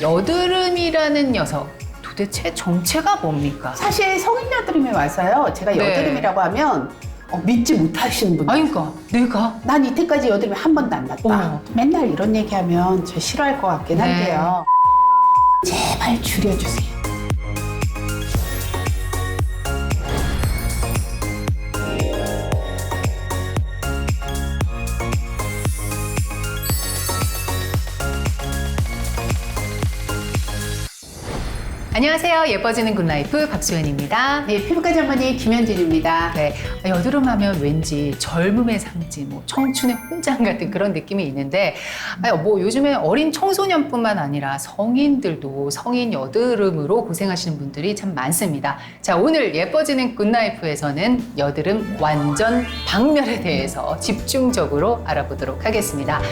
여드름이라는 녀석 도대체 정체가 뭡니까? 사실 성인 여드름에 와서요. 제가 네. 여드름이라고 하면 어, 믿지 못하시는 분들. 아니 그러니까 내가 난 이때까지 여드름이 한 번도 안 났다. 어머. 맨날 이런 얘기하면 저 싫어할 것 같긴 네. 한데요. 제발 줄여주세요. 안녕하세요 예뻐지는 굿라이프 박수현입니다. 네, 피부과 전문의 김현진입니다. 네, 여드름 하면 왠지 젊음의 상징, 뭐 청춘의 훈장 같은 그런 느낌이 있는데, 아니, 뭐 요즘에 어린 청소년뿐만 아니라 성인들도 성인 여드름으로 고생하시는 분들이 참 많습니다. 자, 오늘 예뻐지는 굿나이프에서는 여드름 완전 박멸에 대해서 집중적으로 알아보도록 하겠습니다.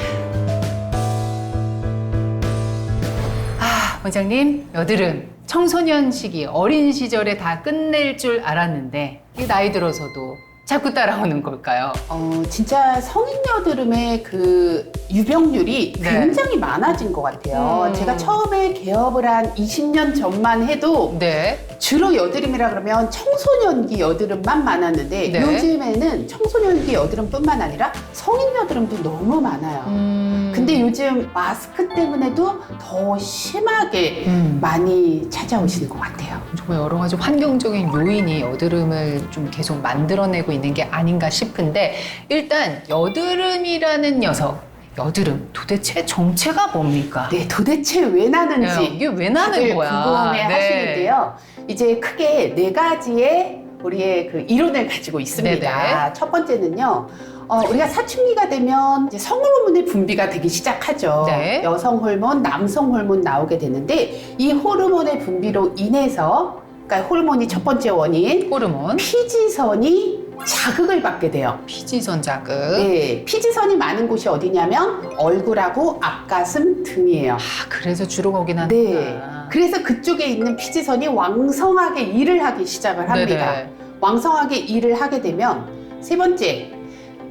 아, 원장님, 여드름. 청소년 시기, 어린 시절에 다 끝낼 줄 알았는데, 이 나이 들어서도 자꾸 따라오는 걸까요? 어, 진짜 성인 여드름의 그 유병률이 네. 굉장히 많아진 것 같아요. 음. 제가 처음에 개업을 한 20년 전만 해도 네. 주로 여드름이라 그러면 청소년기 여드름만 많았는데 네. 요즘에는 청소년기 여드름뿐만 아니라 성인 여드름도 너무 많아요. 음. 근데 요즘 마스크 때문에도 더 심하게 음. 많이 찾아오시는 것 같아요. 정말 여러 가지 환경적인 요인이 여드름을 좀 계속 만들어내고 있는 게 아닌가 싶은데 일단 여드름이라는 녀석 여드름 도대체 정체가 뭡니까? 네, 도대체 왜 나는지 야, 이게 왜 나는 다들 거야? 궁금해 네. 하시는데요. 이제 크게 네 가지의 우리의 그 이론을 가지고 있습니다. 네네. 첫 번째는요. 어, 우리가 사춘기가 되면 이제 성호르몬의 분비가 되기 시작하죠. 네. 여성 호르몬, 남성 호르몬 나오게 되는데 이 호르몬의 분비로 인해서 그러니까 호르몬이 첫 번째 원인 호르몬, 피지선이 자극을 받게 돼요. 피지선 자극. 네, 피지선이 많은 곳이 어디냐면 얼굴하고 앞가슴 등이에요. 아, 그래서 주로 거긴 네. 하는구나. 그래서 그쪽에 있는 피지선이 왕성하게 일을 하기 시작을 합니다. 네네. 왕성하게 일을 하게 되면 세 번째,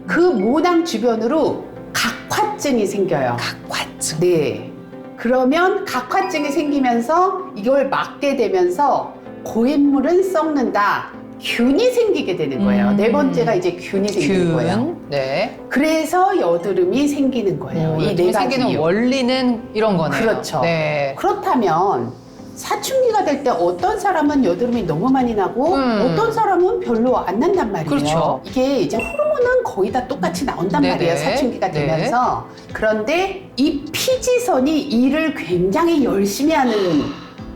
그 모낭 주변으로 각화증이 생겨요. 각화증. 네. 그러면 각화증이 생기면서 이걸 막게 되면서 고인물은 썩는다. 균이 생기게 되는 거예요. 음. 네 번째가 이제 균이 생기는 거예요. 균. 네. 그래서 여드름이 생기는 거예요. 음, 이네 가지 생기는 이유. 원리는 이런 거네요. 그렇죠. 네. 그렇다면 사춘기가 될 때 어떤 사람은 여드름이 너무 많이 나고 음. 어떤 사람은 별로 안 난단 말이에요. 그렇죠. 이게 이제 호르몬은 거의 다 똑같이 나온단 네네. 말이에요. 사춘기가 네. 되면서. 그런데 이 피지선이 일을 굉장히 열심히 하는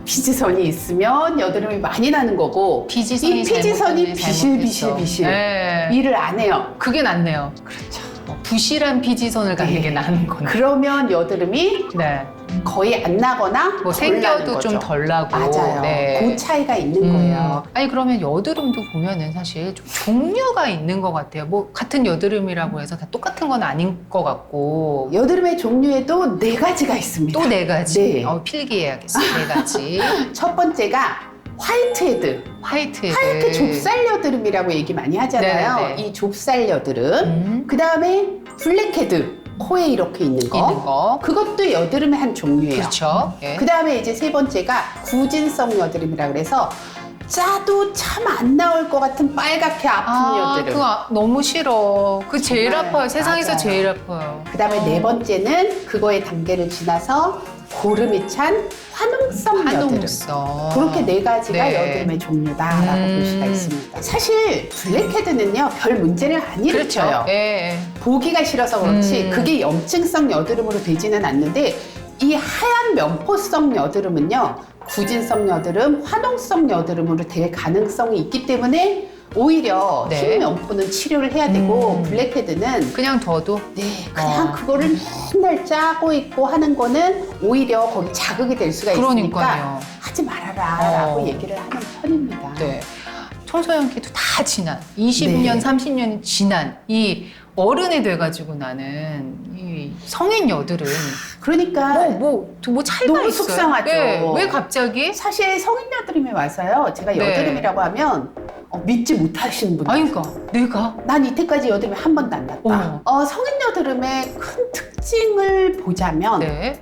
피지선이 있으면 여드름이 많이 나는 거고 피지선이 이 피지선이 잘못됐네, 비실비실 잘못됐어. 비실 네. 일을 안 해요. 그게 낫네요. 그렇죠. 어, 부실한 피지선을 갖는 네. 게 나은 거네. 그러면 여드름이 네. 거의 안 나거나 뭐 생겨도 좀. 덜 나고. 맞아요. 네. 그 차이가 있는 음. 거예요. 아니 그러면 여드름도 보면은 사실 좀 종류가 있는 것 같아요. 뭐 같은 여드름이라고 해서 다 똑같은 건 아닌 것 같고 여드름의 종류에도 네 가지가 있습니다. 또 네 가지. 네. 어, 필기해야겠어. 네 가지. 첫 번째가 화이트 헤드. 화이트. 하얗게 좁쌀 여드름이라고 얘기 많이 하잖아요. 네, 네. 이 좁쌀 여드름. 음, 그 다음에 블랙헤드. 코에 이렇게 있는 거. 있는 거. 그것도 여드름의 한 종류예요. 그렇죠. 예. 그 다음에 이제 세 번째가 구진성 여드름이라 그래서 짜도 참 안 나올 것 같은 빨갛게 아픈 아, 여드름. 그거 아- 너무 싫어. 그 제일 정말 아파요. 세상에서 맞아요. 제일 아파요. 그 다음에 어. 네 번째는 그거의 단계를 지나서 고름이 찬 화농성 여드름. 한옥성. 그렇게 네 가지가 네. 여드름의 종류다라고 음. 볼 수가 있습니다. 사실 블랙헤드는요 별 문제를 안 그렇죠. 일으켜요. 예. 보기가 싫어서 그렇지 음. 그게 염증성 여드름으로 되지는 않는데 이 하얀 면포성 여드름은요 구진성 여드름, 화농성 여드름으로 될 가능성이 있기 때문에 오히려 네. 흰 면포는 치료를 해야 되고 음. 블랙헤드는 그냥 둬도 네, 그냥 어. 그거를 맨날 짜고 있고 하는 거는 오히려 거기 자극이 될 수가 있으니까 그러니까요. 하지 말아라라고 어. 얘기를 하는 편입니다. 네. 청소년기도 다 지난 20년, 네. 30년이 지난 이 어른이 돼가지고 나는 이 성인 여드름 그러니까 뭐뭐 뭐 차이가 너무 있어요. 속상하죠. 네. 왜 갑자기? 사실 성인 여드름에 와서요. 제가 네. 여드름이라고 하면 어, 믿지 못하시는 분들. 아니 그러니까 내가 난 이때까지 여드름이 한 번도 안 났다. 어, 성인 여드름의 큰 특징을 보자면 네.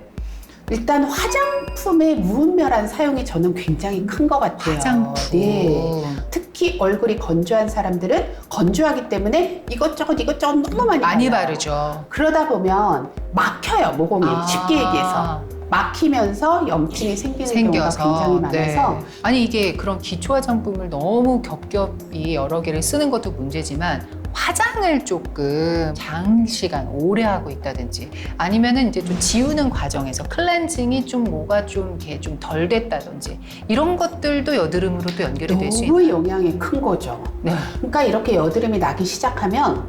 일단 화장품의 무분별한 사용이 저는 굉장히 큰 것 같아요. 화장품. 네. 특히 얼굴이 건조한 사람들은 건조하기 때문에 이것저것 이것저것 너무 많이 많이 발라요. 바르죠. 그러다 보면 막혀요 모공이 아. 쉽게 얘기해서 막히면서 염증이 생기는 경우가 굉장히 많아서 네. 아니 이게 그런 기초 화장품을 너무 겹겹이 여러 개를 쓰는 것도 문제지만 화장을 조금 장시간 오래 하고 있다든지 아니면은 이제 좀 지우는 과정에서 클렌징이 좀 뭐가 좀 이렇게 좀 덜 됐다든지 이런 것들도 여드름으로 또 연결이 될 수 있는. 너무 영향이 큰 거죠. 네. 그러니까 이렇게 여드름이 나기 시작하면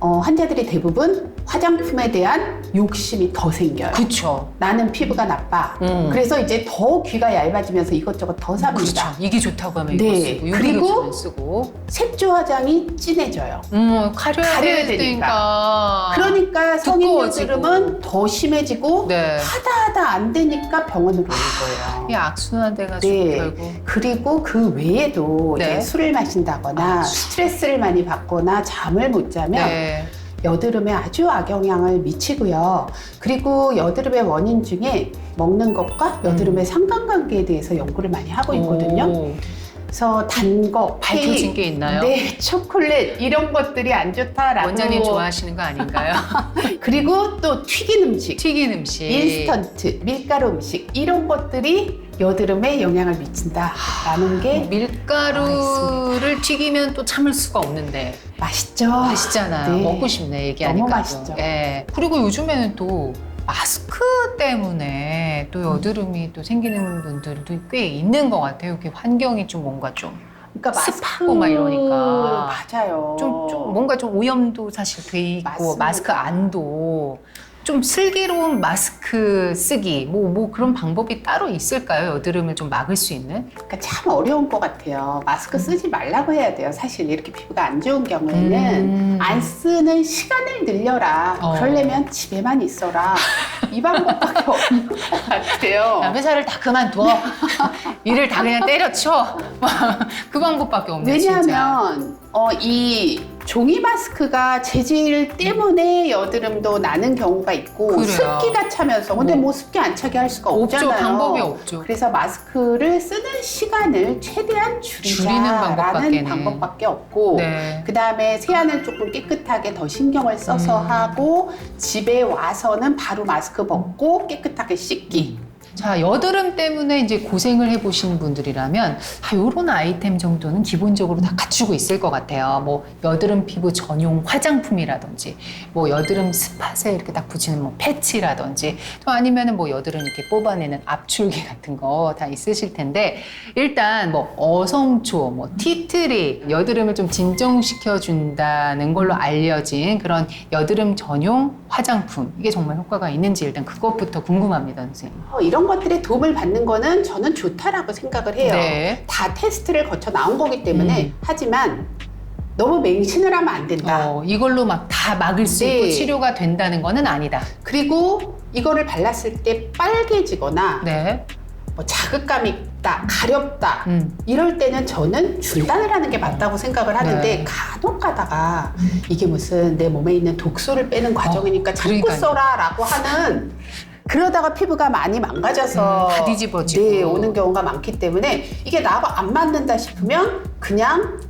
어, 환자들이 대부분 화장품에 대한 욕심이 더 생겨요. 그렇죠. 나는 피부가 나빠. 음. 그래서 이제 더 귀가 얇아지면서 이것저것 더 삽니다. 그렇죠. 이게 좋다고 하면 네. 이거 쓰고 그리고 유리교수는 쓰고. 색조 화장이 진해져요. 음, 가려야, 가려야 되니까. 그러니까 성인 두꺼워지고. 여드름은 더 심해지고 네. 하다 하다 안 되니까 병원으로 오는 거예요. 이 악순환 돼가지고 네. 결국. 그리고 그 외에도 네. 이제 술을 마신다거나 아, 스트레스를 많이 받거나 잠을 못 자면 네. 여드름에 아주 악영향을 미치고요. 그리고 여드름의 원인 중에 먹는 것과 여드름의 상관관계에 대해서 연구를 많이 하고 있거든요. 음. 오, 그래서 단 거, 밝혀진 케이크, 게 있나요? 네, 초콜릿 이런 것들이 안 좋다라고. 원장님 좋아하시는 거 아닌가요? 그리고 또 튀긴 음식, 튀긴 음식. 인스턴트, 밀가루 음식 이런 것들이 여드름에 영향을 미친다라는 게 밀가루를 튀기면 또 참을 수가 없는데 맛있죠. 맛있잖아요. 네. 먹고 싶네 얘기하니까. 너무 맛있죠. 예. 그리고 요즘에는 또 마스크 때문에 또 여드름이 또 생기는 분들도 꽤 있는 것 같아요. 이렇게 환경이 좀 뭔가 좀 그러니까 습하고 막 이러니까. 맞아요. 좀, 좀 뭔가 좀 오염도 사실 돼 있고 맞습니다. 마스크 안도 좀 슬기로운 마스크 쓰기 뭐 뭐 그런 방법이 따로 있을까요? 여드름을 좀 막을 수 있는? 그러니까 참 어려운 것 같아요. 마스크 쓰지 말라고 해야 돼요. 사실 이렇게 피부가 안 좋은 경우에는 음. 안 쓰는 시간을 늘려라. 어. 그러려면 집에만 있어라. 이 방법밖에 없는 것 같아요. 야, 회사를 다 그만둬. 일을 다 그냥 때려쳐. 그 방법밖에 없네. 진짜. 왜냐하면 어, 이 종이 마스크가 재질 때문에 여드름도 나는 경우가 있고 그래요. 습기가 차면서 근데 뭐. 뭐 습기 안 차게 할 수가 없죠. 없잖아요. 방법이 없죠. 그래서 마스크를 쓰는 시간을 최대한 줄이는 줄이자라는 방법밖에는. 방법밖에 없고 네. 그 다음에 세안을 조금 깨끗하게 더 신경을 써서 음. 하고 집에 와서는 바로 마스크 벗고 깨끗하게 씻기. 자, 여드름 때문에 이제 고생을 해보신 분들이라면, 아, 요런 아이템 정도는 기본적으로 다 갖추고 있을 것 같아요. 뭐, 여드름 피부 전용 화장품이라든지, 뭐, 여드름 스팟에 이렇게 딱 붙이는 뭐, 패치라든지, 또 아니면은 뭐, 여드름 이렇게 뽑아내는 압출기 같은 거 다 있으실 텐데, 일단 뭐, 어성초, 뭐, 티트리, 여드름을 좀 진정시켜준다는 걸로 알려진 그런 여드름 전용 화장품. 이게 정말 효과가 있는지 일단 그것부터 궁금합니다, 선생님. 어, 이런 것들에 도움을 받는 거는 저는 좋다라고 생각을 해요. 네. 다 테스트를 거쳐 나온 거기 때문에 음. 하지만 너무 맹신을 하면 안 된다. 어, 이걸로 막 다 막을 수 네. 있고 치료가 된다는 거는 아니다. 그리고 이거를 발랐을 때 빨개지거나 네. 뭐 자극감이 있다, 가렵다 음. 이럴 때는 저는 중단을 하는 게 맞다고 생각을 하는데 네. 간혹 가다가 이게 무슨 내 몸에 있는 독소를 빼는 과정이니까 자꾸 그러니까요. 써라라고 하는 그러다가 피부가 많이 망가져서 음, 다 뒤집어지고. 네, 오는 경우가 많기 때문에 이게 나하고 안 맞는다 싶으면 그냥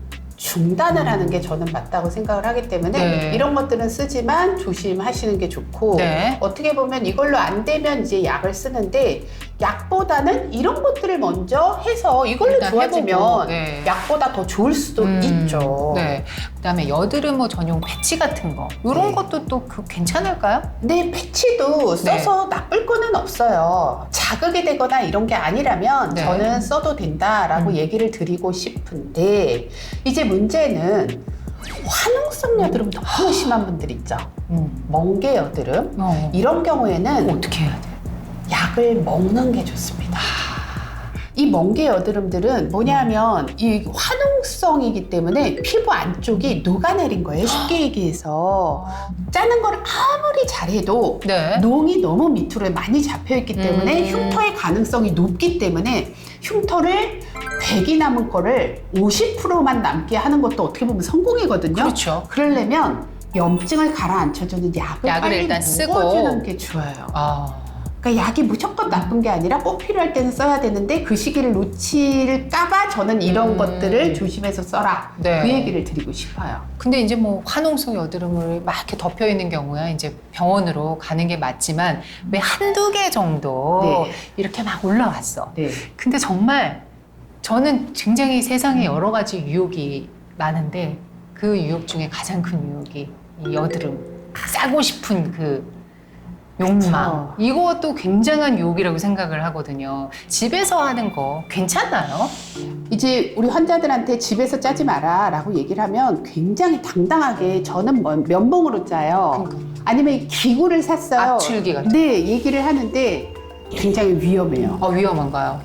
중단을 하는 게 저는 맞다고 생각을 하기 때문에 네. 이런 것들은 쓰지만 조심하시는 게 좋고 네. 어떻게 보면 이걸로 안 되면 이제 약을 쓰는데 약보다는 이런 것들을 먼저 해서 이걸로 일단 좋아지면 해보고, 네. 약보다 더 좋을 수도 음, 있죠. 네. 그다음에 여드름 뭐 전용 패치 같은 거 이런 네. 것도 또 그 괜찮을까요? 근데 패치도 네. 써서 나쁠 거는 없어요. 자극이 되거나 이런 게 아니라면 네. 저는 써도 된다라고 음. 얘기를 드리고 싶은데 이제 문제는 화농성 여드름 너무 심한 분들 있죠. 음. 멍게 여드름 어. 이런 경우에는 어떻게 해야 돼? 약을 먹는 게 좋습니다. 이 멍게 여드름들은 뭐냐면 이 화농성이기 때문에 피부 안쪽이 녹아내린 거예요. 쉽게 얘기해서 짜는 걸 아무리 잘해도 네. 농이 너무 밑으로 많이 잡혀 있기 때문에 음. 흉터의 가능성이 높기 때문에 흉터를 100이 남은 거를 50%만 남게 하는 것도 어떻게 보면 성공이거든요. 그렇죠. 그러려면 염증을 가라앉혀주는 약을, 약을 빨리 일단 쓰고. 먹어주는 게 좋아요. 아. 그러니까 약이 무조건 나쁜 게 아니라 꼭 필요할 때는 써야 되는데 그 시기를 놓칠까봐 저는 이런 음. 것들을 조심해서 써라. 네. 그 얘기를 드리고 싶어요. 근데 이제 뭐 화농성 여드름을 막 이렇게 덮여 있는 경우야 이제 병원으로 가는 게 맞지만 왜 한두 개 정도 네. 이렇게 막 올라왔어. 네. 근데 정말 저는 굉장히 세상에 여러 가지 유혹이 많은데 그 유혹 중에 가장 큰 유혹이 이 여드름 싸고 싶은 그 욕망. 이것도 굉장한 유혹이라고 생각을 하거든요. 집에서 하는 거 괜찮나요? 이제 우리 환자들한테 집에서 짜지 마라 라고 얘기를 하면 굉장히 당당하게 저는 뭐 면봉으로 짜요. 아니면 기구를 샀어요. 압출기 같은 네, 얘기를 하는데 굉장히 위험해요. 어, 위험한가요?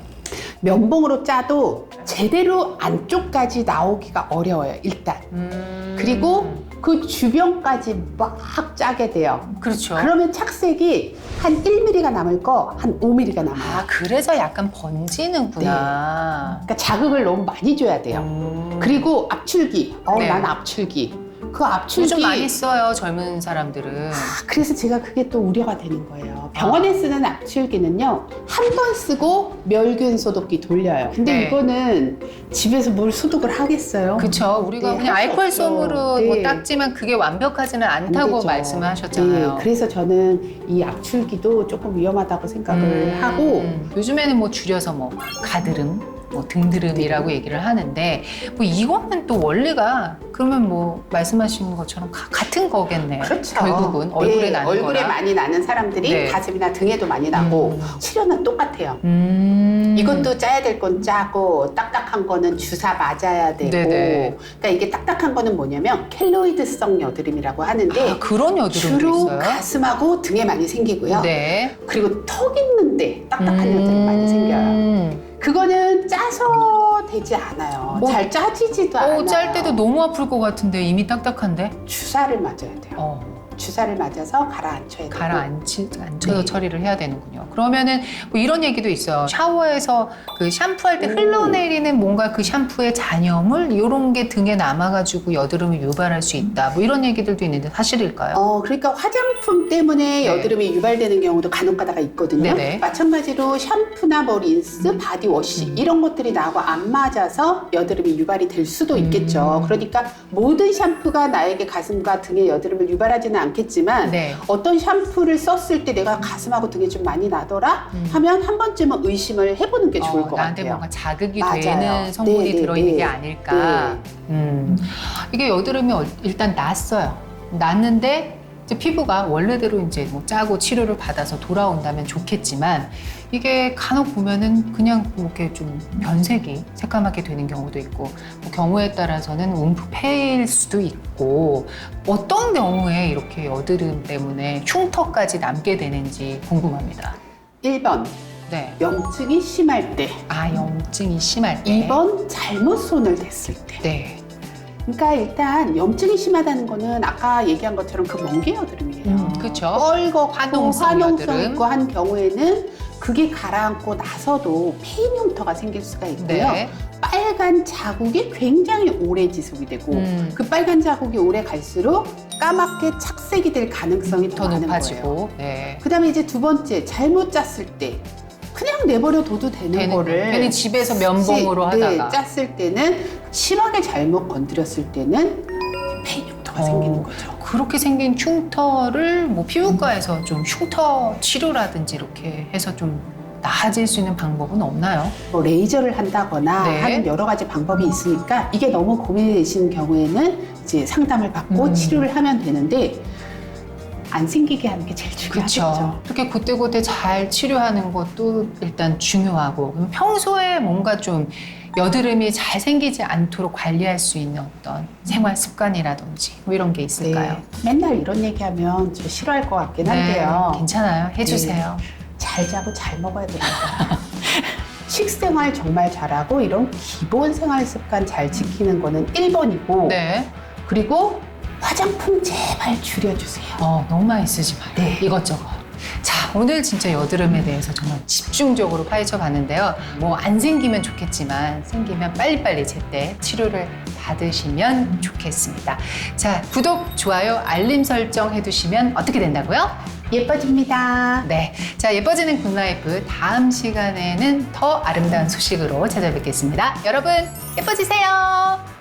면봉으로 짜도 제대로 안쪽까지 나오기가 어려워요, 일단. 음. 그리고 그 주변까지 막 짜게 돼요. 그렇죠. 그러면 착색이 한 1mm가 남을 거 한 5mm가 남아요. 아 그래서 약간 번지는구나. 그러니까 자극을 너무 많이 줘야 돼요. 음. 그리고 압출기. 어, 네. 난 압출기. 그 압출기. 요즘 많이 써요 젊은 사람들은. 아, 그래서 제가 그게 또 우려가 되는 거예요. 병원에 쓰는 압출기는요, 한 번 쓰고 멸균 소독기 돌려요. 근데 네. 이거는 집에서 뭘 소독을 하겠어요? 그쵸. 우리가 네, 그냥 할수 알코올 없죠. 솜으로 뭐 네. 닦지만 그게 완벽하지는 안 않다고 되죠. 말씀을 하셨잖아요. 네, 그래서 저는 이 압출기도 조금 위험하다고 생각을 음, 하고 요즘에는 뭐 줄여서 뭐 가드름, 뭐 등드름이라고 얘기를 하는데 뭐 이거는 또 원리가 그러면 뭐 말씀하신 것처럼 가- 같은 거겠네요. 그렇죠. 결국은 얼굴에 네, 나는 얼굴에 거랑. 많이 나는 사람들이 네. 가슴이나 등에도 많이 나고 음. 치료는 똑같아요. 음. 이것도 짜야 될 건 짜고 딱딱한 거는 주사 맞아야 되고 네네. 그러니까 이게 딱딱한 거는 뭐냐면 켈로이드성 여드름이라고 하는데 아, 그런 여드름도 주로 있어요. 가슴하고 등에 많이 생기고요. 네. 그리고 턱 있는데 딱딱한 여드름 많이 생겨요. 음. 그거는 짜서 되지 않아요. 뭐- 잘 짜지지도 않아요. 오, 짤 때도 너무 아플 것 같은데 이미 딱딱한데. 주사를 맞아야 돼요. 어. 주사를 맞아서 가라앉혀야 돼요. 가라앉히 앉혀서 네. 처리를 해야 되는군요. 그러면은 뭐 이런 얘기도 있어요. 샤워에서 그 샴푸할 때 음. 흘러내리는 뭔가 그 샴푸의 잔여물 이런 게 등에 남아가지고 여드름을 유발할 수 있다. 뭐 이런 얘기들도 있는데 사실일까요? 어, 그러니까 화장품 때문에 네. 여드름이 유발되는 경우도 간혹가다가 있거든요. 네네. 마찬가지로 샴푸나 뭐 린스, 바디워시 음. 이런 것들이 나하고 안 맞아서 여드름이 유발이 될 수도 음. 있겠죠. 그러니까 모든 샴푸가 나에게 가슴과 등에 여드름을 유발하지는 않 겠지만 네. 어떤 샴푸를 썼을 때 내가 가슴하고 등에 좀 많이 나더라 음. 하면 한 번쯤은 의심을 해보는 게 좋을 어, 것 나한테 같아요. 뭔가 자극이 맞아요. 되는 성분이 네, 네, 들어있는 네. 게 아닐까. 음. 이게 여드름이 어- 일단 났어요. 났는데 이제 피부가 원래대로 이제 뭐 짜고 치료를 받아서 돌아온다면 좋겠지만 이게 간혹 보면은 그냥 뭐 이렇게 좀 변색이 새까맣게 되는 경우도 있고 뭐 경우에 따라서는 움푹패일 수도 있고 어떤 경우에 이렇게 여드름 때문에 흉터까지 남게 되는지 궁금합니다. 1번 네. 염증이 심할 때 아 염증이 심할 때. 2번 잘못 손을 댔을 때 네. 그러니까 일단 염증이 심하다는 거는 아까 얘기한 것처럼 그 멍게 여드름이에요. 음, 그쵸. 뻘겋고 화농성 화농성 여드름. 있고 한 경우에는 그게 가라앉고 나서도 페인 흉터가 생길 수가 있고요. 네. 빨간 자국이 굉장히 오래 지속이 되고 음, 그 빨간 자국이 오래 갈수록 까맣게 착색이 될 가능성이 더, 더 많은 거예요. 높아지고. 네. 그다음에 이제 두 번째 잘못 짰을 때 그냥 내버려 둬도 되는, 되는 거를 괜히 집에서 면봉으로 네, 하다가. 짰을 때는 심하게 잘못 건드렸을 때는 페인 흉터가 어. 생기는 거죠. 그렇게 생긴 흉터를 뭐 피부과에서 좀 흉터 치료라든지 이렇게 해서 좀 나아질 수 있는 방법은 없나요? 뭐 레이저를 한다거나 네. 하는 여러 가지 방법이 있으니까 이게 너무 고민이 되시는 경우에는 이제 상담을 받고 음. 치료를 하면 되는데 안 생기게 하는 게 제일 중요하죠. 그렇게 그때그때 잘 치료하는 것도 일단 중요하고 그럼 평소에 뭔가 좀 여드름이 잘 생기지 않도록 관리할 수 있는 어떤 생활 습관이라든지 뭐 이런 게 있을까요? 네. 맨날 이런 얘기하면 저 싫어할 것 같긴 한데요. 네, 괜찮아요. 해주세요. 잘 자고 잘 먹어야 됩니다. 식생활 정말 잘하고 이런 기본 생활 습관 잘 지키는 거는 1번이고 네. 그리고 화장품 제발 줄여주세요. 어, 너무 많이 쓰지 마요. 네. 이것저것. 자, 오늘 진짜 여드름에 대해서 정말 집중적으로 파헤쳐 봤는데요. 뭐 안 생기면 좋겠지만 생기면 빨리빨리 제때 치료를 받으시면 좋겠습니다. 자, 구독, 좋아요, 알림 설정 해두시면 어떻게 된다고요? 예뻐집니다. 네. 자, 예뻐지는 굿라이프 다음 시간에는 더 아름다운 소식으로 찾아뵙겠습니다. 여러분, 예뻐지세요.